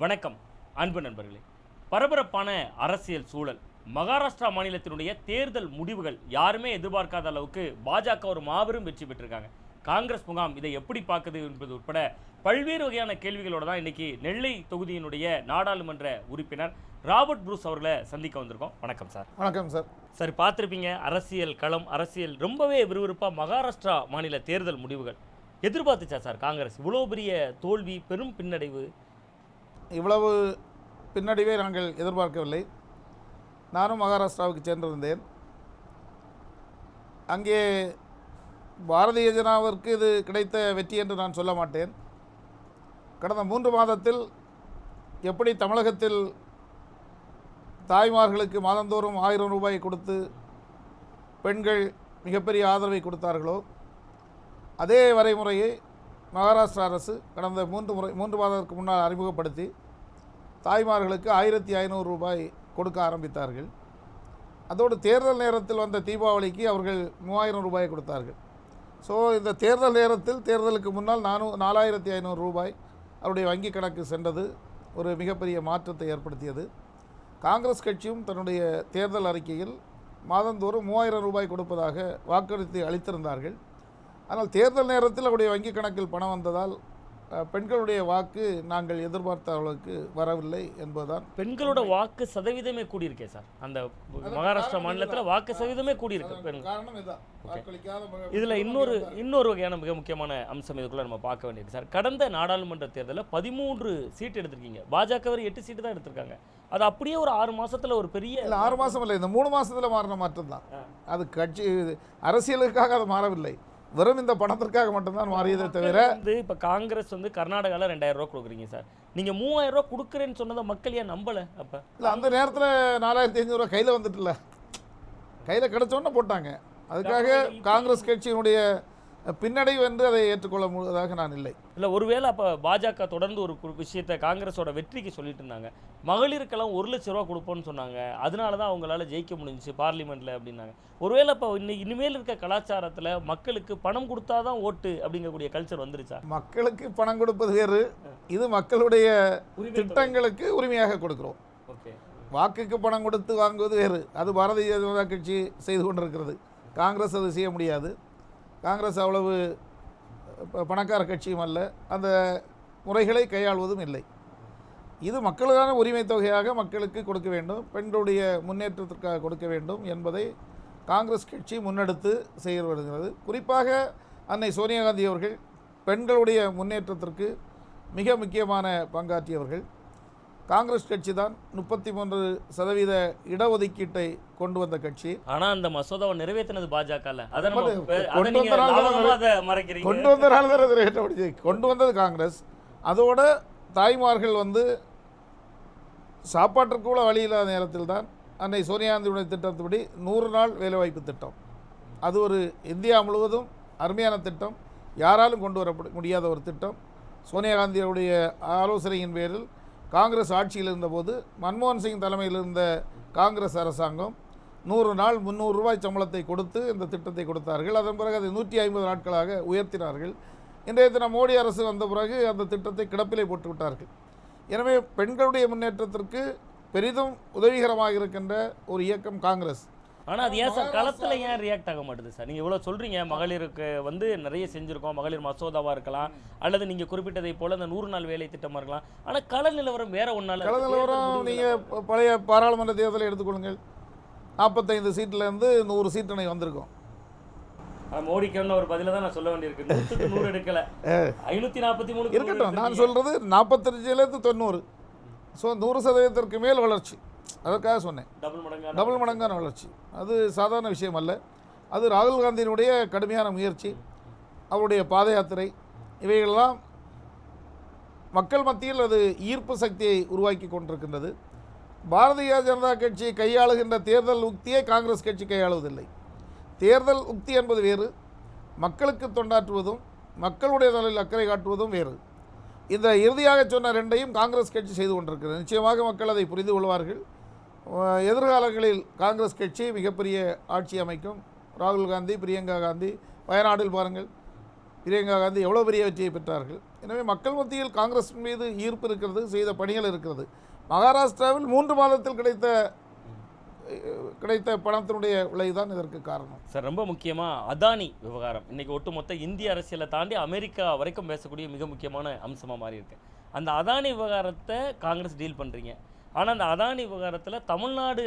வணக்கம் அன்பு நண்பர்களே. பரபரப்பான அரசியல் சூழல். மகாராஷ்டிரா மாநிலத்தினுடைய தேர்தல் முடிவுகள் யாருமே எதிர்பார்க்காத அளவுக்கு பாஜக ஒரு மாபெரும் வெற்றி பெற்றிருக்காங்க. காங்கிரஸ் முகாம் இதை எப்படி பார்க்குது என்பது உட்பட பல்வேறு வகையான கேள்விகளோட தான் இன்னைக்கு நெல்லை தொகுதியினுடைய நாடாளுமன்ற உறுப்பினர் ராபர்ட் ப்ரூஸ் அவர்களை சந்திக்க வந்திருக்கோம். வணக்கம் சார். வணக்கம் சார். சார் பார்த்துருப்பீங்க அரசியல் களம் அரசியல் ரொம்பவே விறுவிறுப்பாக மகாராஷ்டிரா மாநில தேர்தல் முடிவுகள். எதிர்பார்த்துச்சா சார் காங்கிரஸ்? இவ்வளோ பெரிய தோல்வி பெரும் பின்னடைவு இவ்வளவு பின்னடைவே நாங்கள் எதிர்பார்க்கவில்லை. நானும் மகாராஷ்டிராவுக்கு சென்றிருந்தேன் அங்கே பாரதிய ஜனதாவிற்கு இது கிடைத்த வெற்றி என்று நான் சொல்ல மாட்டேன். கடந்த மூன்று மாதத்தில் எப்படி தமிழகத்தில் தாய்மார்களுக்கு மாதந்தோறும் ஆயிரம் ரூபாய் கொடுத்து பெண்கள் மிகப்பெரிய ஆதரவை கொடுத்தார்களோ அதே வரைமுறையை மகாராஷ்டிரா அரசு கடந்த மூன்று முறை மூன்று மாதத்திற்கு முன்னால் அறிமுகப்படுத்தி தாய்மார்களுக்கு ஆயிரத்தி ஐநூறு ரூபாய் கொடுக்க ஆரம்பித்தார்கள். அதோடு தேர்தல் நேரத்தில் வந்த தீபாவளிக்கு அவர்கள் மூவாயிரம் ரூபாய் கொடுத்தார்கள். ஸோ இந்த தேர்தல் நேரத்தில் தேர்தலுக்கு முன்னால் நானூ நாலாயிரத்தி ஐநூறு ரூபாய் அவருடைய வங்கி கணக்கு சென்றது. ஒரு மிகப்பெரிய மாற்றத்தை ஏற்படுத்தியது. காங்கிரஸ் கட்சியும் தன்னுடைய தேர்தல் அறிக்கையில் மாதந்தோறும் மூவாயிரம் ரூபாய் கொடுப்பதாக வாக்களித்து அளித்திருந்தார்கள். ஆனால் தேர்தல் நேரத்தில் அவருடைய வங்கி கணக்கில் பணம் வந்ததால் பெண்களுடைய வாக்கு நாங்கள் எதிர்பார்த்த அளவுக்கு வரவில்லை என்பதுதான். பெண்களோட வாக்கு சதவீதமே கூடியிருக்கே சார். அந்த மகாராஷ்டிரா மாநிலத்தில் வாக்கு சதவீதமே கூடியிருக்கு காரணம் இதில் இன்னொரு இன்னொரு வகையான மிக முக்கியமான அம்சம் இதுக்குள்ள நம்ம பார்க்க வேண்டியிருக்கு சார். கடந்த நாடாளுமன்ற தேர்தலில் பதிமூன்று சீட் எடுத்திருக்கீங்க. பாஜக வரை எட்டு சீட்டு தான் எடுத்திருக்காங்க. அது அப்படியே ஒரு ஆறு மாசத்துல ஒரு பெரிய இல்லை ஆறு மாதம் இல்லை. இந்த மூணு மாசத்துல மாறின மாற்றம் தான். அது கட்சி அரசியலுக்காக அது மாறவில்லை. வெறும் இந்த பணத்திற்காக மட்டும்தான் மாறியதை தவிர வந்து இப்போ காங்கிரஸ் வந்து கர்நாடகாவில் ரெண்டாயிரம் ரூபா கொடுக்குறீங்க சார். நீங்க மூவாயிரம் ரூபா கொடுக்குறேன்னு சொன்னதை மக்கள் ஏன் நம்பல அப்ப? இல்லை அந்த நேரத்தில் நாலாயிரத்தி ஐநூறுரூவா கையில் வந்துட்டுல கையில் கிடைச்சோன்னே போட்டாங்க. அதுக்காக காங்கிரஸ் கட்சியினுடைய பின்னடைவு என்று அதை ஏற்றுக்கொள்ள முடிவதாக நான் இல்லை. இல்ல ஒருவேளை அப்ப பாஜக தொடர்ந்து ஒரு விஷயத்தை காங்கிரஸோட வெற்றிக்கு சொல்லிட்டு இருந்தாங்க. மகளிருக்கெல்லாம் ஒரு லட்ச ரூபா கொடுப்போம்னு சொன்னாங்க. அதனால தான் அவங்களால ஜெயிக்க முடிஞ்சுச்சு பார்லிமெண்ட்ல அப்படின்னாங்க. ஒருவேளை இப்போ இன்னைக்கு இனிமேல் இருக்க கலாச்சாரத்துல மக்களுக்கு பணம் கொடுத்தாதான் ஓட்டு அப்படிங்கக்கூடிய கல்ச்சர் வந்துருச்சா? மக்களுக்கு பணம் கொடுப்பது வேறு. இது மக்களுடைய திட்டங்களுக்கு உரிமையாக கொடுக்கிறோம். ஓகே. வாக்குக்கு பணம் கொடுத்து வாங்குவது வேறு. அது பாரதிய ஜனதா கட்சி செய்து கொண்டிருக்கிறது. காங்கிரஸ் அது செய்ய முடியாது. காங்கிரஸ் அவ்வளவு ப- பணக்கார கட்சியும் அல்ல. அந்த முறைகளை கையாள்வதும் இல்லை. இது மக்களுக்கான உரிமை தொகையாக மக்களுக்கு கொடுக்க வேண்டும். பெண்களுடைய முன்னேற்றத்திற்காக கொடுக்க வேண்டும் என்பதை காங்கிரஸ் கட்சி முன்னெடுத்து செய்து வருகிறது. குறிப்பாக அன்னை சோனியா காந்தி அவர்கள் பெண்களுடைய முன்னேற்றத்திற்கு மிக முக்கியமான பங்காற்றியவர்கள். காங்கிரஸ் கட்சி தான் முப்பத்தி மூன்று சதவீத இடஒதுக்கீட்டை கொண்டு வந்த கட்சி. ஆனா அந்த மசோதாவை நிறைவேற்றினது பாஜக கொண்டு வந்தனால அப்படி கொண்டு வந்தது காங்கிரஸ். அதோட தாய்மார்கள் வந்து சாப்பாட்டிற்கு கூட வழி இல்லாத நேரத்தில் தான் அன்னை சோனியா காந்தியுடைய திட்டத்தின்படி நூறு நாள் வேலைவாய்ப்பு திட்டம். அது ஒரு இந்தியா முழுவதும் அருமையான திட்டம். யாராலும் கொண்டு வர முடியாத ஒரு திட்டம். சோனியா காந்தியுடைய ஆலோசனையின் பேரில் காங்கிரஸ் ஆட்சியில் இருந்தபோது மன்மோகன் சிங் தலைமையில் இருந்த காங்கிரஸ் அரசாங்கம் நூறு நாள் முந்நூறு ரூபாய் சம்பளத்தை கொடுத்து இந்த திட்டத்தை கொடுத்தார்கள். அதன் பிறகு அதை நூற்றி ஐம்பது நாட்களாக உயர்த்தினார்கள். இன்றைய தினம் மோடி அரசு வந்த பிறகு அந்த திட்டத்தை கிடப்பிலே போட்டு விட்டார்கள். எனவே பெண்களுடைய முன்னேற்றத்திற்கு பெரிதும் உதவிகரமாக இருக்கின்ற ஒரு இயக்கம் காங்கிரஸ். ஆனா அது ஏன் சார் களத்துல ஏன் ரியாக்ட் ஆக மாட்டுது சார்? நீங்க இவ்வளவு சொல்றீங்க மகளிருக்கு வந்து நிறைய செஞ்சிருக்கோம் மகளிர் மசோதாவா இருக்கலாம் அல்லது நீங்க குறிப்பிட்டதை போல இந்த நூறு நாள் வேலை திட்டமா இருக்கலாம். ஆனா கள நிலவரம் வேற ஒன்னால கள நிலவரம் நீங்கள் பழைய பாராளுமன்ற தேர்தலை எடுத்துக்கொள்ளுங்கள். நாற்பத்தைந்து சீட்டிலேருந்து நூறு சீட்டணை வந்திருக்கோம். மோடிக்கு ஒரு பதில தான் நான் சொல்ல வேண்டியிருக்கு. நூறு எடுக்கல. ஐநூத்தி நாற்பத்தி மூணு இருக்கட்டும் நான் சொல்கிறது நாற்பத்தஞ்சிலேருந்து தொண்ணூறு. ஸோ நூறு சதவீதத்திற்கு மேல் வளர்ச்சி. அதற்காக சொன்னேன். டபுள் மடங்கா டபுள் மடங்கான வளர்ச்சி. அது சாதாரண விஷயம் அல்ல. அது ராகுல் காந்தியினுடைய கடுமையான முயற்சி அவருடைய பாத யாத்திரை இவைகளெல்லாம் மக்கள் மத்தியில் அது ஈர்ப்பு சக்தியை உருவாக்கி கொண்டிருக்கின்றது. பாரதிய ஜனதா கட்சி கையாளுகின்ற தேர்தல் உக்தியை காங்கிரஸ் கட்சி கையாளுவதில்லை. தேர்தல் உக்தி என்பது வேறு மக்களுக்கு தொண்டாற்றுவதும் மக்களுடைய நலனில் அக்கறை காட்டுவதும் வேறு. இந்த இறுதியாக சொன்ன ரெண்டையும் காங்கிரஸ் கட்சி செய்து கொண்டிருக்கிறது. நிச்சயமாக மக்கள் அதை புரிந்து கொள்வார்கள். எதிர்காலங்களில் காங்கிரஸ் கட்சி மிகப்பெரிய ஆட்சி அமைக்கும். ராகுல் காந்தி பிரியங்கா காந்தி வயநாடில் பாருங்கள். பிரியங்கா காந்தி எவ்வளோ பெரிய வெற்றியை பெற்றார்கள். எனவே மக்கள் மத்தியில் காங்கிரஸ் மீது ஈர்ப்பு இருக்கிறது செய்த பணிகள் இருக்கிறது. மகாராஷ்டிராவில் மூன்று மாதத்தில் கிடைத்த கிடைத்த பணத்தினுடைய விலைதான் இதற்கு காரணம். சார் ரொம்ப முக்கியமாக அதானி விவகாரம். இன்றைக்கி ஒட்டுமொத்த இந்திய அரசியலை தாண்டி அமெரிக்கா வரைக்கும் பேசக்கூடிய மிக முக்கியமான அம்சமாக மாறி இருக்கு அந்த அதானி விவகாரத்தை காங்கிரஸ் டீல் பண்ணுறீங்க ஆனால் அந்த அதானி விவகாரத்தில் தமிழ்நாடு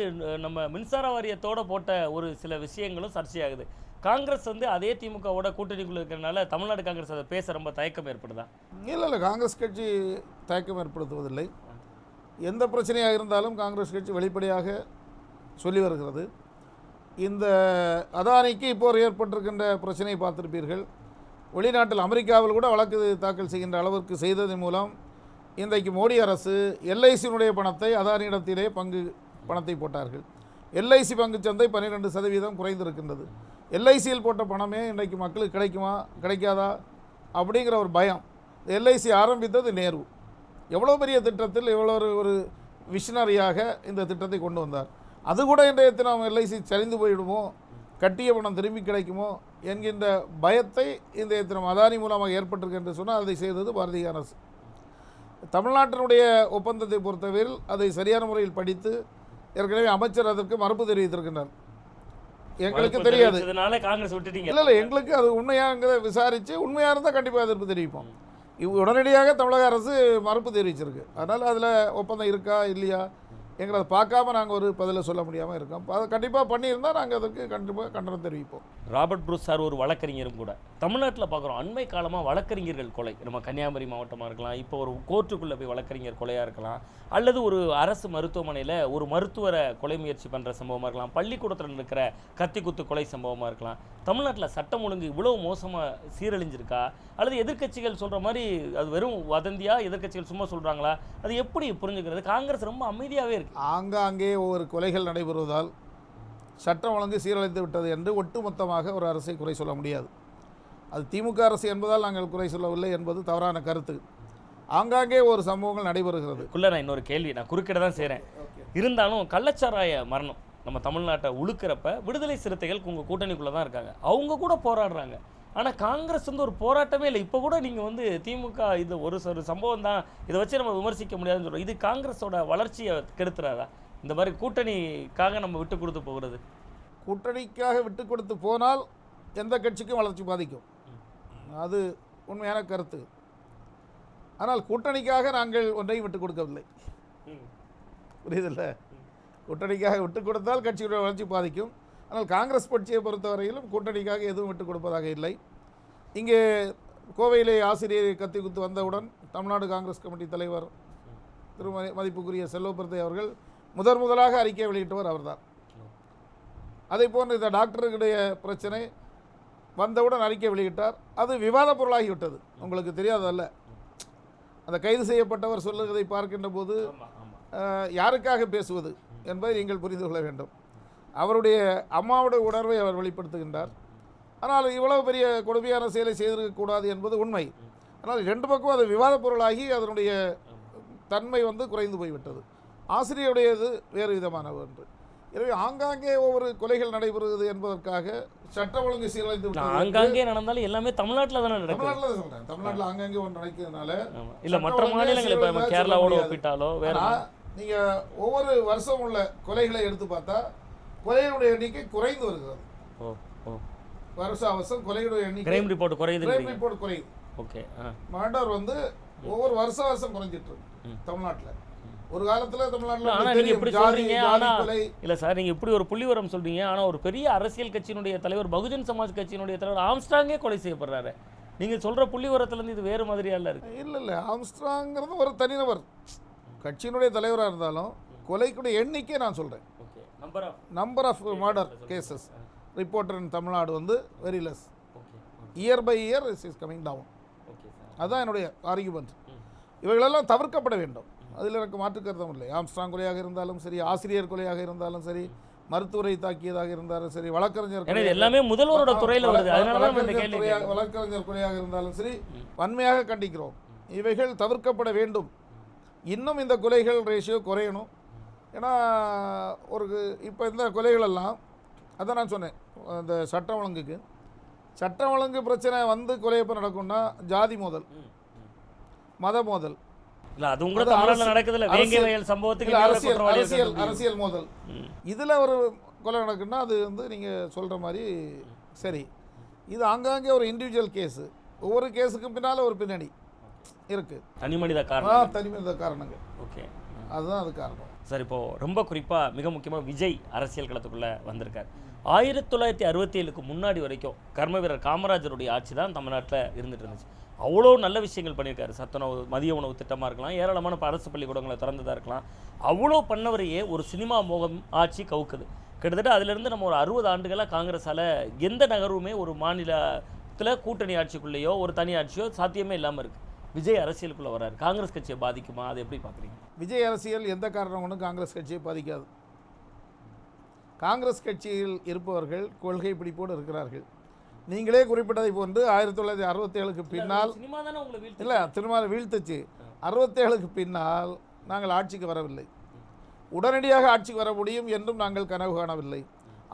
நம்ம மின்சார வாரியத்தோடு போட்ட ஒரு சில விஷயங்களும் சர்ச்சையாகுது. காங்கிரஸ் வந்து அதே திமுகவோட கூட்டணிக்குள்ள இருக்கிறனால தமிழ்நாடு காங்கிரஸ் அதை பேச ரொம்ப தயக்கம் ஏற்படுதா? இல்லை இல்லை காங்கிரஸ் கட்சி தயக்கம் ஏற்படுத்துவதில்லை. எந்த பிரச்சனையாக இருந்தாலும் காங்கிரஸ் கட்சி வெளிப்படையாக சொல்லி வருகிறது. இந்த அதானிக்கு இப்போ ஏற்பட்டிருக்கின்ற பிரச்சனையை பார்த்திருப்பீர்கள். வெளிநாட்டில் அமெரிக்காவில் கூட வழக்கு தாக்கல் செய்கின்ற அளவிற்கு செய்ததன் மூலம் இன்றைக்கு மோடி அரசு எல்ஐசியினுடைய பணத்தை அதானியிடத்திலே பங்கு பணத்தை போட்டார்கள். எல்ஐசி பங்கு சந்தை பன்னிரெண்டு சதவீதம் குறைந்திருக்கின்றது. எல்ஐசியில் போட்ட பணமே இன்றைக்கு மக்களுக்கு கிடைக்குமா கிடைக்காதா? அப்படிங்கிற ஒரு பயம். எல்ஐசி ஆரம்பித்தது நேரு. எவ்வளோ பெரிய திட்டத்தில் எவ்வளோ ஒரு ஒரு விஷனரியாக இந்த திட்டத்தை கொண்டு வந்தார். அது கூட இன்றைய தினம் எல்ஐசி சரிந்து போயிடுமோ? கட்டிய பணம் திரும்பி கிடைக்குமோ? என்கின்ற பயத்தை இன்றைய தினம் அதானி மூலமாக ஏற்பட்டிருக்கு என்று சொன்னால் அதை செய்தது பாரதிய அரசு. தமிழ்நாட்டினுடைய ஒப்பந்தத்தை பொறுத்தவரையில் அதை சரியான முறையில் படித்து ஏற்கனவே அமைச்சர் அதற்கு மறுப்பு தெரிவித்திருக்கின்றார். எங்களுக்கு தெரியாது. காங்கிரஸ் விட்டுட்டீங்க. இல்லை இல்லை எங்களுக்கு அது உண்மையாங்கிறத விசாரித்து உண்மையாக இருந்தால் கண்டிப்பாக எதிர்ப்பு தெரிவிப்போம். உடனடியாக தமிழக அரசு மறுப்பு தெரிவிச்சிருக்கு. அதனால் அதில் ஒப்பந்தம் இருக்கா இல்லையா? எங்களை பார்க்காம நாங்கள் ஒரு பதிலை சொல்ல முடியாமல் இருக்கோம். அதை கண்டிப்பாக பண்ணியிருந்தால் நாங்கள் அதுக்கு கண்டிப்பாக கண்டனம் தெரிவிப்போம். ராபர்ட் ப்ரூஸ் சார் ஒரு வழக்கறிஞரும் கூட. தமிழ்நாட்டில் பார்க்குறோம் அண்மை காலமாக வழக்கறிஞர்கள் கொலை. நம்ம கன்னியாகுமரி மாவட்டமாக இருக்கலாம் இப்போ ஒரு கோர்ட்டுக்குள்ளே போய் வழக்கறிஞர் கொலையாக இருக்கலாம் அல்லது ஒரு அரசு மருத்துவமனையில் ஒரு மருத்துவரை கொலை முயற்சி பண்ணுற சம்பவமாக இருக்கலாம் பள்ளிக்கூடத்தில் இருக்கிற கத்தி குத்து கொலை சம்பவமாக இருக்கலாம். தமிழ்நாட்டில் சட்டம் ஒழுங்கு இவ்வளோ மோசமாக சீரழிஞ்சிருக்கா? அல்லது எதிர்க்கட்சிகள் சொல்கிற மாதிரி அது வெறும் வதந்தியாக எதிர்க்கட்சிகள் சும்மா சொல்கிறாங்களா அது எப்படி புரிஞ்சுக்கிறது? காங்கிரஸ் ரொம்ப அமைதியாகவே இருக்குது ஆங்காங்கே ஒவ்வொரு கொலைகள் நடைபெறுவதால் சட்டம் ஒழுங்கு சீரழித்து விட்டது என்று ஒட்டுமொத்தமாக ஒரு அரசை குறை சொல்ல முடியாது. அது திமுக அரசு என்பதால் நாங்கள் குறை சொல்லவில்லை என்பது தவறான கருத்து. ஆங்காங்கே ஒரு சம்பவங்கள் நடைபெறுகிறது. குள்ள நான் இன்னொரு கேள்வி. நான் குறுக்கிட தான் செய்கிறேன் இருந்தாலும் கள்ளச்சாராய மரணம் நம்ம தமிழ்நாட்டை உழுக்கிறப்ப விடுதலை சிறுத்தைகள் உங்கள் கூட்டணிக்குள்ளே தான் இருக்காங்க. அவங்க கூட போராடுறாங்க. ஆனால் காங்கிரஸ் வந்து ஒரு போராட்டமே இல்லை. இப்போ கூட நீங்கள் வந்து திமுக இது ஒரு ஒரு சம்பவம் தான். இதை வச்சு நம்ம விமர்சிக்க முடியாதுன்னு சொல்கிறோம் இது காங்கிரஸோட வளர்ச்சியை கெடுத்துறாதா? இந்த மாதிரி கூட்டணிக்காக நம்ம விட்டு கொடுத்து போகிறது? கூட்டணிக்காக விட்டு கொடுத்து போனால் எந்த கட்சிக்கும் வளர்ச்சி பாதிக்கும். அது உண்மையான கருத்து. ஆனால் கூட்டணிக்காக நாங்கள் ஒன்றையும் விட்டு கொடுக்கவில்லை. புரியுதில்ல? கூட்டணிக்காக விட்டு கொடுத்தால் கட்சியுடைய வளர்ச்சி பாதிக்கும். ஆனால் காங்கிரஸ் கட்சியை பொறுத்தவரையிலும் கூட்டணிக்காக எதுவும் விட்டு கொடுப்பதாக இல்லை. இங்கே கோவையிலே ஆசிரியரை கத்தி குத்து வந்தவுடன் தமிழ்நாடு காங்கிரஸ் கமிட்டி தலைவர் திரு மதி- மதிப்புக்குரிய செல்வப்பிரதை அவர்கள் முதன் முதலாக அறிக்கை வெளியிட்டவர் அவர்தான். அதே போன்று இந்த டாக்டர்களுடைய பிரச்சனை வந்தவுடன் அறிக்கை வெளியிட்டார். அது விவாத பொருளாகிவிட்டது. உங்களுக்கு தெரியாதல்ல அந்த கைது செய்யப்பட்டவர் சொல்லுவதை பார்க்கின்ற போது யாருக்காக பேசுவது என்பதை நீங்கள் புரிந்து கொள்ள வேண்டும். அவருடைய அம்மாவுடைய உணர்வை அவர் வெளிப்படுத்துகின்றார். ஆனால் இவ்வளவு பெரிய கொடுமையான செயலை செய்திருக்கக்கூடாது என்பது உண்மை. ஆனால் ரெண்டு பக்கம் அது விவாத பொருளாகி அதனுடைய தன்மை வந்து குறைந்து போய்விட்டது. ஆசிரியருடையது வேறு விதமான ஒன்று. எனவே ஆங்காங்கே ஒவ்வொரு கொலைகள் நடைபெறுகிறது என்பதற்காக சட்டம் ஒழுங்கு சீரழிந்து ஆங்காங்கே நடந்தாலும் எல்லாமே தமிழ்நாட்டில் தானே நடக்குது. தமிழ்நாட்டில் தமிழ்நாட்டில் ஆங்காங்கே ஒன்று நடக்கிறதுனால. இல்ல மற்ற மாநிலங்கள் இப்போ கேரளாவோட. ஒப்பிட்டாலோ வேற ஆனா, நீங்க ஒவ்வொரு வருஷம் உள்ள கொலைகளை எடுத்து பார்த்தா கொலைகளுடைய எண்ணிக்கை குறைந்து வருகிறது. ஓ ஓ. வருஷம் வருஷம் கொலைகளுடைய எண்ணிக்கை கிரைம் ரிப்போர்ட் குறையுதுன்றீங்க கிரைம் ரிப்போர்ட் குறையுது. ஓகே மர்டர் வந்து ஒவ்வொரு வருஷம் வருஷம் குறைஞ்சிட்டு இருக்கு. தமிழ்நாட்டுல. ஒரு காலத்துல தமிழ்நாட்டுல ஆனா உங்களுக்கு நீங்க இப்படி சொல்றீங்க ஆனா இல்ல சார் நீங்க இப்படி ஒரு புள்ளிவரம் சொல்றீங்க ஆனா ஒரு பெரிய அரசியல் கட்சியினுடைய தலைவர் பகுஜன் சமாஜ் கட்சியினுடைய தலைவர் ஆம்ஸ்டாங்கே கொலை செய்யப்படுறாரு. நீங்க சொல்ற புள்ளிவரத்துல இருந்து இது வேறு மாதிரியா இல்ல இருக்கு. இல்ல இல்ல ஆம்ஸ்ட்ராங்கிறது ஒரு தனிநபர். கட்சியினுடைய தலைவராக இருந்தாலும் கொலைக்குடைய எண்ணிக்கை நான் சொல்றேன். Okay number of number of murder cases reporter in Tamil Nadu வந்து very less year by year is is coming down அதுதான் என்னுடைய ஆர்குமெண்ட் ம். இவைகளெல்லாம் தவிர்க்கப்பட வேண்டும். அதில் எனக்கு மாற்று கருத்தும் இல்லை. ஆம்ஸ்ட்ராங் கொலையாக இருந்தாலும் சரி ஆசிரியர் கொலையாக இருந்தாலும் சரி மருத்துவரை தாக்கியதாக இருந்தாலும் சரி வழக்கறிஞர் எல்லாமே முதல்வரோட துறையில வருது. வழக்கறிஞர் கொலையாக இருந்தாலும் சரி வன்மையாக கண்டிக்கிறோம். இவைகள் தவிர்க்கப்பட வேண்டும். இன்னும் இந்த கொலைகள் ரேஷியோ குறையணும். ஏன்னா ஒரு இப்போ இந்த கொலைகள் எல்லாம் அதான் நான் சொன்னேன் அந்த சட்டம் ஒழுங்குக்கு. சட்டம் ஒழுங்கு பிரச்சனை வந்து கொலை எப்போ நடக்கும்னா ஜாதி மோதல். மத மோதல். இல்ல அது அது நடக்குதுல்ல வேங்கை அரசியல். சம்பவத்துக்கு அரசியல் அரசியல். அரசியல் மோதல். இதில் ஒரு கொலை நடக்குன்னா அது வந்து நீங்கள் சொல்கிற மாதிரி சரி. இது ஆங்காங்கே ஒரு இண்டிவிஜுவல் கேஸு ஒவ்வொரு கேஸுக்கும் பின்னால் ஒரு பின்னணி இருக்குது தனி மனித காரணம் தனிமனித காரணங்கள். ஓகே. அதுதான் அது காரணம். சார் இப்போது ரொம்ப குறிப்பாக மிக முக்கியமாக விஜய் அரசியல் களத்துக்குள்ளே வந்திருக்கார். ஆயிரத்தி தொள்ளாயிரத்தி அறுபத்தி ஏழுக்கு முன்னாடி வரைக்கும் கர்ம வீரர் காமராஜருடைய ஆட்சி தான் தமிழ்நாட்டில் இருந்துகிட்டு இருந்துச்சு. அவ்வளோ நல்ல விஷயங்கள் பண்ணியிருக்காரு. சத்துணவு மதிய உணவு திட்டமாக இருக்கலாம் ஏராளமான அரசு பள்ளிக்கூடங்களை திறந்ததாக இருக்கலாம். அவ்வளோ பண்ணவரையே ஒரு சினிமா மோகம் ஆட்சி கவுக்குது. கிட்டத்தட்ட அதிலிருந்து நம்ம ஒரு அறுபது ஆண்டுகளாக காங்கிரஸால் எந்த நகர்வுமே ஒரு மாநிலத்தில் கூட்டணி ஆட்சிக்குள்ளேயோ ஒரு தனி ஆட்சியோ சாத்தியமே இல்லாமல் இருக்குது விஜய் அரசியலுக்குள்ளே வராரு. காங்கிரஸ் கட்சியை பாதிக்குமா? அதை எப்படி பார்க்குறீங்க விஜய் அரசியல் எந்த காரணம் கொண்டும் காங்கிரஸ் கட்சியை பாதிக்காது. காங்கிரஸ் கட்சியில் இருப்பவர்கள் கொள்கை பிடிப்போடு இருக்கிறார்கள். நீங்களே குறிப்பிட்டதை போன்று ஆயிரத்தி தொள்ளாயிரத்தி அறுபத்தேழுக்கு பின்னால் இல்லை திருமாலை வீழ்த்துச்சு. அறுபத்தேழுக்கு பின்னால் நாங்கள் ஆட்சிக்கு வரவில்லை. உடனடியாக ஆட்சிக்கு வர முடியும் என்றும் நாங்கள் கனவு காணவில்லை.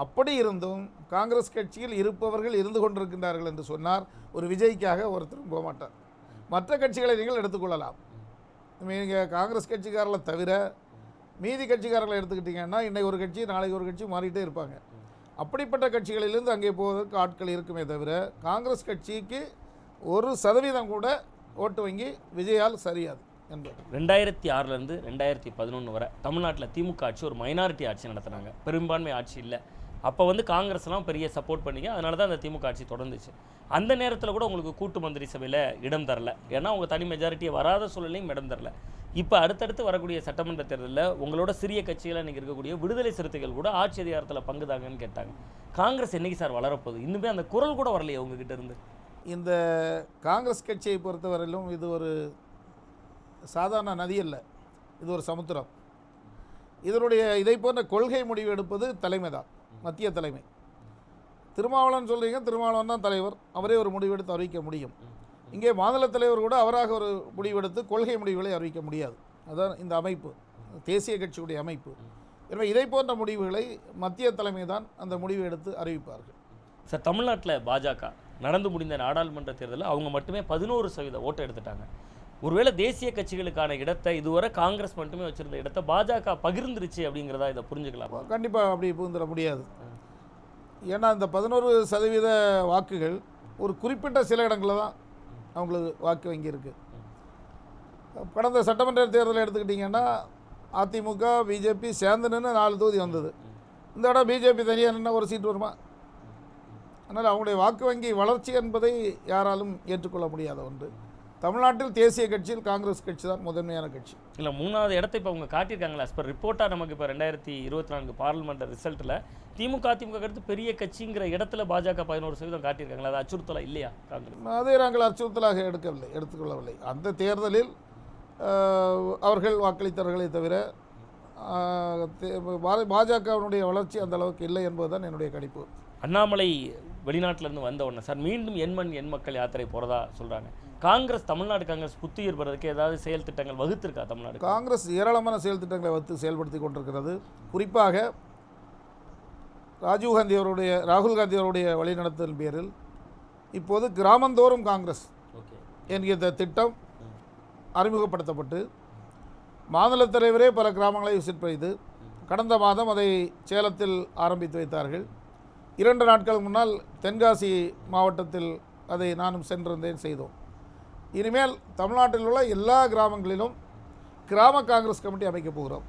அப்படி இருந்தும் காங்கிரஸ் கட்சியில் இருப்பவர்கள் இருந்து கொண்டிருக்கின்றார்கள் என்று சொன்னார் ஒரு விஜய்க்காக ஒருத்தரும் போக மாட்டார் மற்ற கட்சிகளை நீங்கள் எடுத்துக்கொள்ளலாம். நீங்கள் காங்கிரஸ் காங்கிரஸ் தவிர மீதி கட்சிக்காரர்களை எடுத்துக்கிட்டிங்கன்னா இன்றைக்கு ஒரு கட்சி நாளைக்கு ஒரு கட்சி மாறிட்டே இருப்பாங்க. அப்படிப்பட்ட கட்சிகளிலிருந்து அங்கே போவதற்கு ஆட்கள் இருக்குமே தவிர காங்கிரஸ் கட்சிக்கு ஒரு சதவீதம் கூட ஓட்டு வங்கி விஜயால் சரியாது என்பது. ரெண்டாயிரத்தி ஆறுலேருந்து ரெண்டாயிரத்தி பதினொன்று வரை தமிழ்நாட்டில் திமுக ஆட்சி ஒரு மைனாரிட்டி ஆட்சி நடத்துனாங்க. பெரும்பான்மை ஆட்சி இல்லை. அப்போ வந்து காங்கிரஸ்லாம் பெரிய சப்போர்ட் பண்ணிங்க அதனால தான் அந்த திமுக ஆட்சி தொடர்ந்துச்சு. அந்த நேரத்தில் கூட உங்களுக்கு கூட்டு மந்திரி சபையில் இடம் தரல. ஏன்னா உங்கள் தனி மெஜாரிட்டியை வராத சூழலையும் இடம் தரல. இப்போ அடுத்தடுத்து வரக்கூடிய சட்டமன்ற தேர்தலில் உங்களோட சிறிய கட்சிகளாக இன்றைக்கி இருக்கக்கூடிய விடுதலை சிறுத்தைகள் கூட ஆட்சி அதிகாரத்தில் பங்குதாங்கன்னு கேட்டாங்க. காங்கிரஸ் என்றைக்கு சார் வளரப்போகுது? இன்னுமே அந்த குரல் கூட வரலையே உங்ககிட்ட இருந்து? இந்த காங்கிரஸ் கட்சியை பொறுத்தவரையிலும் இது ஒரு சாதாரண நதி அல்ல. இது ஒரு சமுத்திரம். இதனுடைய இதை போன்ற கொள்கை முடிவு எடுப்பது தலைமை தான் மத்திய தலைமை. திருமாவளவன் சொல்கிறீங்க திருமாவளவன் தான் தலைவர். அவரே ஒரு முடிவெடுத்து அறிவிக்க முடியும். இங்கே மாநில தலைவர் கூட அவராக ஒரு முடிவெடுத்து கொள்கை முடிவுகளை அறிவிக்க முடியாது. அதான் இந்த அமைப்பு. தேசிய கட்சியுடைய அமைப்பு. எனவே இதை போன்ற முடிவுகளை மத்திய தலைமை தான் அந்த முடிவு எடுத்து அறிவிப்பார்கள். சார் தமிழ்நாட்டில் பாஜக நடந்து முடிந்த நாடாளுமன்ற தேர்தலில் அவங்க மட்டுமே பதினோரு சதவீத ஓட்டை எடுத்துட்டாங்க. ஒருவேளை தேசிய கட்சிகளுக்கான இடத்தை இதுவரை காங்கிரஸ் மட்டுமே வச்சிருந்த இடத்தை பாஜக பகிர்ந்துருச்சு அப்படிங்கிறதா இதை புரிஞ்சுக்கலாம்? கண்டிப்பாக அப்படி புகுந்துட முடியாது. ஏன்னா இந்த பதினோரு சதவீத வாக்குகள் ஒரு குறிப்பிட்ட சில இடங்களில் தான் அவங்களுக்கு வாக்கு வங்கி இருக்குது கடந்த சட்டமன்ற தேர்தலை எடுத்துக்கிட்டிங்கன்னா அதிமுக பிஜேபி சேர்ந்து நின்று நாலு தொகுதி வந்தது. இந்த இடம் பிஜேபி தனியாக நின்று ஒரு சீட் வருமா? அதனால் அவங்களுடைய வாக்கு வங்கி வளர்ச்சி என்பதை யாராலும் ஏற்றுக்கொள்ள முடியாத ஒன்று. தமிழ்நாட்டில் தேசிய கட்சியில் காங்கிரஸ் கட்சி தான் முதன்மையான கட்சி. இல்லை மூணாவது இடத்தை இப்போ அவங்க காட்டியிருக்காங்களா? Per ரிப்போர்ட்டாக நமக்கு இப்போ ரெண்டாயிரத்தி இருபத்தி நான்கு பார்லிமெண்ட் ரிசல்ட்டில் திமுக அதிமுக அடுத்து பெரிய கட்சிங்கிற இடத்துல பாஜக பதினோரு சதவீதம் காட்டியிருக்காங்களா? அது அச்சுறுத்தலா இல்லையா காங்கிரஸ்? அதை நாங்கள் அச்சுறுத்தலாக எடுக்கவில்லை எடுத்துக்கொள்ளவில்லை. அந்த தேர்தலில் அவர்கள் வாக்களித்தார்களே தவிர பாஜகவினுடைய வளர்ச்சி அந்த அளவுக்கு இல்லை என்பதுதான் என்னுடைய கணிப்பு. அண்ணாமலை வெளிநாட்டிலேருந்து வந்த உடனே சார் மீண்டும் எண்மண் எண் மக்கள் யாத்திரை போகிறதா சொல்கிறாங்க காங்கிரஸ் தமிழ்நாடு காங்கிரஸ் புத்துயிர் பெறதுக்கு ஏதாவது செயல் திட்டங்கள் வகுத்திருக்கா தமிழ்நாடு காங்கிரஸ்? ஏராளமான செயல் திட்டங்களை வைத்து செயல்படுத்தி கொண்டிருக்கிறது. குறிப்பாக ராஜீவ் காந்தி அவருடைய ராகுல் காந்தி அவருடைய வழிநடத்தல் பேரில் இப்போது கிராமந்தோறும் காங்கிரஸ் ஓகே. என்கிற திட்டம் அறிமுகப்படுத்தப்பட்டு மாநில தலைவரே பல கிராமங்களை விசிட் செய்து கடந்த மாதம் அதை சேலத்தில் ஆரம்பித்து வைத்தார்கள். இரண்டு நாட்கள் முன்னால் தென்காசி மாவட்டத்தில் அதை நானும் சென்றிருந்தேன் செய்தோம். இனிமேல் தமிழ்நாட்டில் உள்ள எல்லா கிராமங்களிலும் கிராம காங்கிரஸ் கமிட்டி அமைக்கப் போகிறோம்.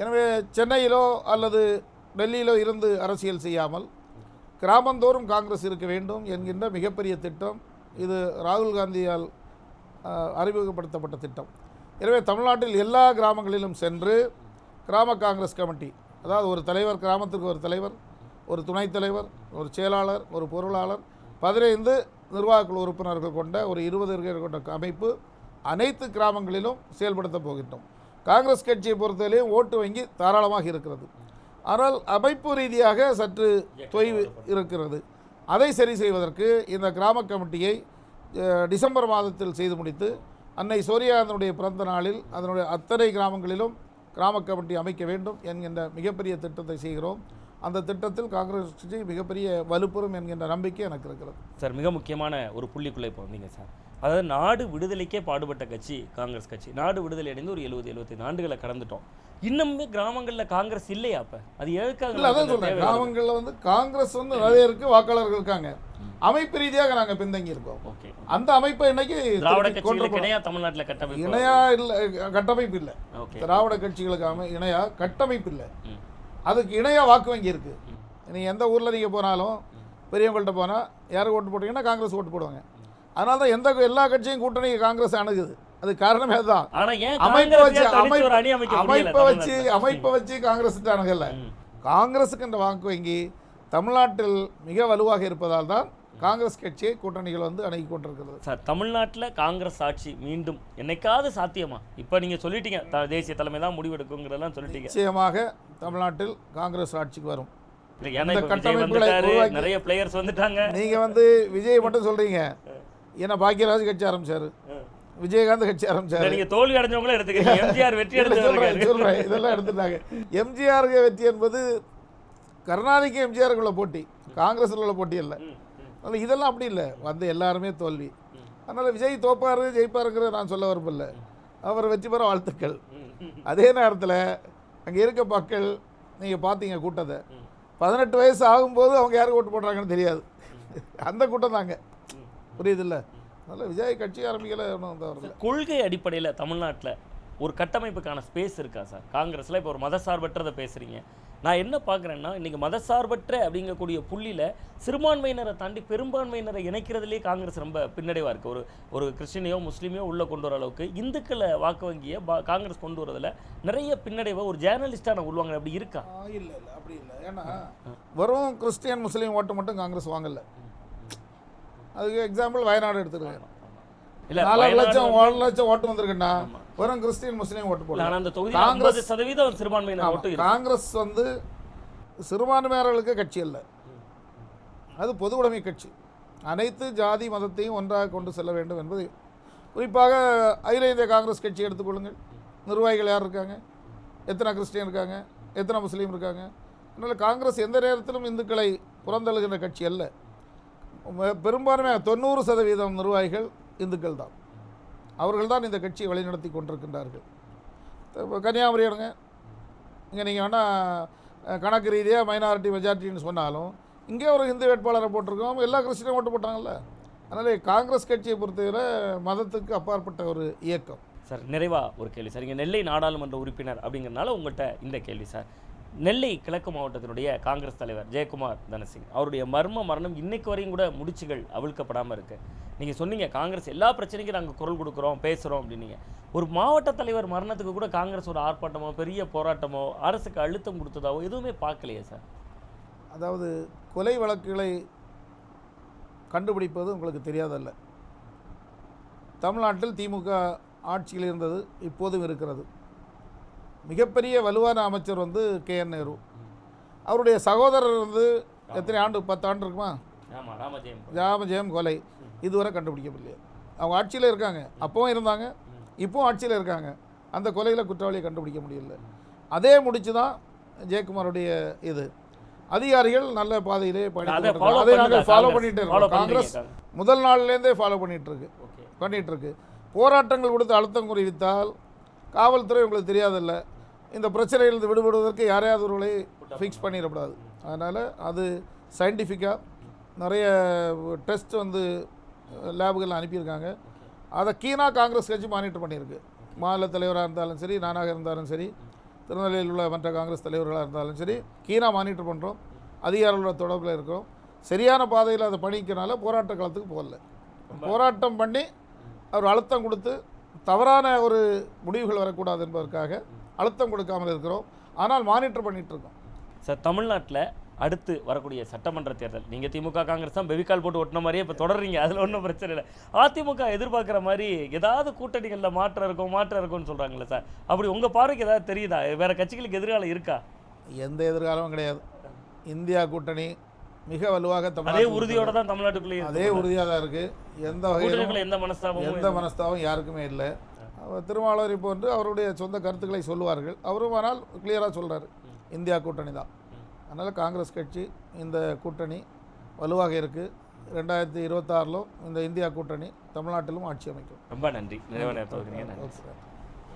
எனவே சென்னையிலோ அல்லது டெல்லியிலோ இருந்து அரசியல் செய்யாமல் கிராமந்தோறும் காங்கிரஸ் இருக்க வேண்டும் என்கின்ற மிகப்பெரிய திட்டம் இது ராகுல் காந்தியால் அறிமுகப்படுத்தப்பட்ட திட்டம். எனவே தமிழ்நாட்டில் எல்லா கிராமங்களிலும் சென்று கிராம காங்கிரஸ் கமிட்டி அதாவது ஒரு தலைவர் கிராமத்திற்கு ஒரு தலைவர் ஒரு துணைத் தலைவர் ஒரு செயலாளர் ஒரு பொருளாளர் பதினைந்து நிர்வாகக்குழு உறுப்பினர்கள் கொண்ட ஒரு இருபது கொண்ட அமைப்பு அனைத்து கிராமங்களிலும் செயல்படுத்த போகின்றோம். காங்கிரஸ் கட்சியை பொறுத்தவரையும் ஓட்டு வங்கி தாராளமாக இருக்கிறது. ஆனால் அமைப்பு ரீதியாக சற்று தொய்வு இருக்கிறது. அதை சரி செய்வதற்கு இந்த கிராம கமிட்டியை டிசம்பர் மாதத்தில் செய்து முடித்து அன்னை சோரியானந்தனுடைய பிறந்த நாளில் அதனுடைய அத்தனை கிராமங்களிலும் கிராம கமிட்டி அமைக்க வேண்டும் என்கின்ற மிகப்பெரிய திட்டத்தை செய்கிறோம். அந்த திட்டத்தில் காங்கிரஸ் கட்சி மிகப்பெரிய வலுப்பெறும் என்கின்ற நம்பிக்கை எனக்கு இருக்கிறது. சார் மிக முக்கியமான ஒரு புள்ளிக்குள்ளே இப்போ வந்தீங்க சார். அதாவது நாடு விடுதலைக்கே பாடுபட்ட கட்சி காங்கிரஸ் கட்சி. நாடு விடுதலை அடைந்து ஒரு எழுபது எழுபத்தைந்து ஆண்டுகளை கடந்துட்டோம். இன்னுமே கிராமங்கள்ல காங்கிரஸ் இல்லையா அப்ப? அது எதுக்காக இல்லை அதான்? கிராமங்களில் வந்து காங்கிரஸ் வந்து நிறைய இருக்கு வாக்காளர்கள் இருக்காங்க. அமைப்பு ரீதியாக நாங்கள் பின்தங்கி இருக்கோம். ஓகே அந்த அமைப்பை இன்னைக்கு தமிழ்நாட்டுல கட்டமைப்பு இணையா இல்லை கட்டமைப்பு இல்லை. திராவிட கட்சிகளுக்கு இணையா கட்டமைப்பு இல்லை. அதுக்கு இணையா வாக்கு வங்கி இருக்கு நீங்கள் எந்த ஊரில் நீங்கள் போனாலும் பெரியவங்கள்ட்ட போனால் யாருக்கு ஓட்டு போட்டீங்கன்னா காங்கிரஸ் ஓட்டு போடுவாங்க. அதனால தான் எந்த எல்லா கட்சியும் கூட்டணி காங்கிரஸ் அணுகுது. அது காரணமே அதுதான். அமைப்பை வச்சு அமைப்பு வச்சு? அமைப்பை வச்சு காங்கிரஸ் அணுகல. காங்கிரஸுக்கு இந்த வாக்கு வங்கி தமிழ்நாட்டில் மிக வலுவாக இருப்பதால் தான் காங்கிரஸ் கட்சியை கூட்டணிகள் வந்து அணுகி கொண்டிருக்கிறது. சார் தமிழ்நாட்டுல காங்கிரஸ் ஆட்சி மீண்டும் என்னைக்காவது சாத்தியமா? இப்ப நீங்க சொல்லிட்டீங்க தேசிய தலைமை தான் முடிவெடுக்குங்கிறதெல்லாம் சொல்லிட்டீங்க. நிச்சயமாக தமிழ்நாட்டில் காங்கிரஸ் ஆட்சிக்கு வரும். நிறைய பிளேயர்ஸ் வந்துட்டாங்க. நீங்க வந்து விஜய் மட்டும் சொல்றீங்க. ஏன்னா பாக்கியராஜ் கட்சி ஆரம்பிச்சாரு. விஜயகாந்த் கட்சி ஆரம்பிச்சாரு. நீங்க தோல்வி அடைஞ்சவங்களும் எடுத்துக்கீங்க எம்ஜிஆர் வெற்றி இல்ல, சொல்றேன் இதெல்லாம் எடுத்துட்டாங்க. எம்ஜிஆருக்கு வெற்றி என்பது கருணாநிதிக்கு எம்ஜிஆருக்கு உள்ள போட்டி. காங்கிரஸில் உள்ள போட்டி இல்லை அதனால் இதெல்லாம் அப்படி இல்லை. வந்து எல்லாருமே தோல்வி. அதனால் விஜய் தோப்பாரு ஜெயிப்பாருங்கிறத நான் சொல்ல விரும்பல. அவர் வெற்றி பெற வாழ்த்துக்கள். அதே நேரத்தில் அங்கே இருக்க மக்கள் நீங்கள் பார்த்தீங்க கூட்டத்தை. பதினெட்டு வயசு ஆகும்போது அவங்க யாருக்கு ஓட்டு போடுறாங்கன்னு தெரியாது. அந்த கூட்டம் தாங்க. புரியுதுல்ல? அதனால் விஜய் கட்சி ஆரம்பிக்கல ஒன்றும் கொள்கை அடிப்படையில தமிழ்நாட்டுல ஒரு கட்டமைப்புக்கான ஸ்பேஸ் இருக்கா சார்? காங்கிரஸ்ல இப்போ ஒரு மதசார்பற்றதை பேசுறீங்க. நான் என்ன பார்க்குறேன்னா இன்னைக்கு மதசார்பற்ற அப்படிங்கக்கூடிய புள்ளியில சிறுபான்மையினரை தாண்டி பெரும்பான்மையினரை இணைக்கிறதுலேயே காங்கிரஸ் ரொம்ப பின்னடைவா இருக்கு. ஒரு ஒரு கிறிஸ்டினையோ முஸ்லீமையோ உள்ள கொண்டு வர அளவுக்கு இந்துக்களை வாக்கு வங்கியை பா- காங்கிரஸ் கொண்டு வரதுல நிறைய பின்னடைவை ஒரு ஜேர்னலிஸ்டாக நான் உள்வாங்க அப்படி இருக்கா? இல்லை இல்லை அப்படி இல்லை. ஏன்னா வெறும் கிறிஸ்டியன் முஸ்லீம் ஓட்டு மட்டும் காங்கிரஸ் வாங்கல. அதுக்கு எக்ஸாம்பிள் வயநாடு எடுத்துருக்கேன் இல்ல நாலு லட்சம் ஒரு லட்சம் ஓட்டு வந்திருக்குன்னா வெறும் கிறிஸ்டியன் முஸ்லீம் ஓட்டு போடலாம். அந்த தொகுதி காங்கிரஸ் ஐம்பது சதவீதம் சிறுபான்மையினர் ஓட்டு இருக்கு. காங்கிரஸ் வந்து சிறுபான்மையினர்களுக்கு கட்சி அல்ல. அது பொது உடைமை கட்சி. அனைத்து ஜாதி மதத்தையும் ஒன்றாக கொண்டு செல்ல வேண்டும் என்பது குறிப்பாக அகில இந்திய காங்கிரஸ் கட்சி எடுத்துக்கொள்ளுங்கள். நிர்வாகிகள் யார் இருக்காங்க? எத்தனை கிறிஸ்டியன் இருக்காங்க? எத்தனை முஸ்லீம் இருக்காங்க? அதனால் காங்கிரஸ் எந்த நேரத்திலும் இந்துக்களை புறந்தள்ளுகின்ற கட்சி அல்ல. பெரும்பான்மையாக தொண்ணூறு சதவீதம் நிர்வாகிகள் இந்துக்கள் தான் அவர்கள் தான் இந்த கட்சியை வழிநடத்தி கொண்டிருக்கின்றார்கள். கன்னியாகுமரி எடுங்க இங்கே நீங்கள் வேணால் கணக்கு ரீதியாக மைனாரிட்டி மெஜாரிட்டின்னு சொன்னாலும் இங்கே ஒரு இந்து வேட்பாளரை போட்டிருக்கோம் எல்லா கிறிஸ்டினும் ஓட்டு போட்டாங்கல்ல. அதனால் காங்கிரஸ் கட்சியை பொறுத்தவரை மதத்துக்கு அப்பாற்பட்ட ஒரு இயக்கம். சார் நிறைவாக ஒரு கேள்வி சார். இங்கே நெல்லை நாடாளுமன்ற உறுப்பினர் அப்படிங்கிறனால உங்கள்கிட்ட இந்த கேள்வி சார். நெல்லை கிழக்கு மாவட்டத்தினுடைய காங்கிரஸ் தலைவர் ஜெயக்குமார் தனசிங். அவருடைய மர்ம மரணம் இன்னைக்கு வரையும் கூட முடிச்சுகள் அவிழ்க்கப்படாமல் இருக்குது நீங்கள் சொன்னீங்க காங்கிரஸ் எல்லா பிரச்சனைக்கும் நாங்கள் குரல் கொடுக்குறோம் பேசுகிறோம் அப்படின்னீங்க. ஒரு மாவட்ட தலைவர் மரணத்துக்கு கூட காங்கிரஸ் ஒரு ஆர்ப்பாட்டமோ பெரிய போராட்டமோ அரசுக்கு அழுத்தம் கொடுத்ததாவோ எதுவுமே பார்க்கலையே சார்? அதாவது கொலை வழக்குகளை கண்டுபிடிப்பது உங்களுக்கு தெரியாதல்ல. தமிழ்நாட்டில் திமுக ஆட்சியில் இருந்தது இப்போதும் இருக்கிறது. மிகப்பெரிய வலுவான அமைச்சர் வந்து கே என் நேரு. அவருடைய சகோதரர் வந்து எத்தனை ஆண்டு? பத்து ஆண்டு இருக்குமா? ராமஜெயம் கொலை. இதுவரை கண்டுபிடிக்கவில்லை அவங்க ஆட்சியில் இருக்காங்க. அப்பவும் இருந்தாங்க. இப்போவும் ஆட்சியில் இருக்காங்க. அந்த கொலையில் குற்றவாளியை கண்டுபிடிக்க முடியல. அதே முடிச்சு தான் ஜெயக்குமாருடைய இது. அதிகாரிகள் நல்ல பாதையிலே பயணித்து ஃபாலோ அதை நாங்கள் ஃபாலோ பண்ணிட்டு ஃபாலோ இருக்கோம் காங்கிரஸ் முதல் நாள்லேருந்தே ஃபாலோ பண்ணிட்டு இருக்கு. ஓகே. பண்ணிட்டு இருக்கு. போராட்டங்கள் கொடுத்து அழுத்தம் குறைவித்தால் காவல்துறை உங்களுக்கு தெரியாதில்ல. இந்த பிரச்சனையிலிருந்து விடுபடுவதற்கு யாரையாவது ஒருவரை ஃபிக்ஸ் பண்ணிடக்கூடாது. அதனால் அது சயின்டிஃபிக்காக நிறைய டெஸ்ட் வந்து லேபுகள் அனுப்பியிருக்காங்க. அதை கீனா காங்கிரஸ் கட்சி மானிட்டர் பண்ணியிருக்கு. மாநில தலைவராக இருந்தாலும் சரி நானாக இருந்தாலும் சரி திருநெல்வேலியில் உள்ள மற்ற காங்கிரஸ் தலைவர்களாக இருந்தாலும் சரி கீனா மானிட்டர் பண்ணுறோம் அதிகாரிகளோட தொடர்பில் இருக்கிறோம். சரியான பாதையில் அதை பணிக்கனால போராட்ட காலத்துக்கு போகல. போராட்டம் பண்ணி அவர் அழுத்தம் கொடுத்து தவறான ஒரு முடிவுகள் வரக்கூடாது என்பதற்காக அழுத்தம் கொடுக்காமல் இருக்கிறோம். ஆனால் மானிட்டர் பண்ணிட்டு இருக்கோம். சார் தமிழ்நாட்டில் அடுத்து வரக்கூடிய சட்டமன்ற தேர்தல். நீங்கள் திமுக காங்கிரஸ் தான் பெவிக்கால் போட்டு ஒட்டின மாதிரியே இப்போ தொடர்றீங்க. அதில் ஒன்றும் பிரச்சனை இல்லை. அதிமுக எதிர்பார்க்குற மாதிரி ஏதாவது கூட்டணிகளில் மாற்றம் இருக்கும் மாற்றம் இருக்கும்னு சொல்கிறாங்களே சார். அப்படி உங்கள் பார்வைக்கு ஏதாவது தெரியுதா? வேற கட்சிகளுக்கு எதிர்காலம் இருக்கா? எந்த எதிர்காலமும் கிடையாது. இந்தியா கூட்டணி மிக வலுவாக அதே உறுதியோட தான் தமிழ்நாட்டுக்குள்ளேயே அதே உறுதியாக தான் இருக்குது எந்த வகையிலும் எந்த மனஸ்தாபமும் எந்த மனஸ்தாபம் யாருக்குமே இல்லை. திருமாவளவரை போன்று அவருடைய சொந்த கருத்துக்களை சொல்லுவார்கள். அவரும் ஆனால் கிளியராக சொல்றாரு. இந்தியா கூட்டணி தான். அதனால் காங்கிரஸ் கட்சி இந்த கூட்டணி வலுவாக இருக்குது ரெண்டாயிரத்தி இருபத்தாறிலும் இந்த இந்தியா கூட்டணி தமிழ்நாட்டிலும் ஆட்சி அமைக்கும். ரொம்ப நன்றி. நிறைவு நேரத்தில்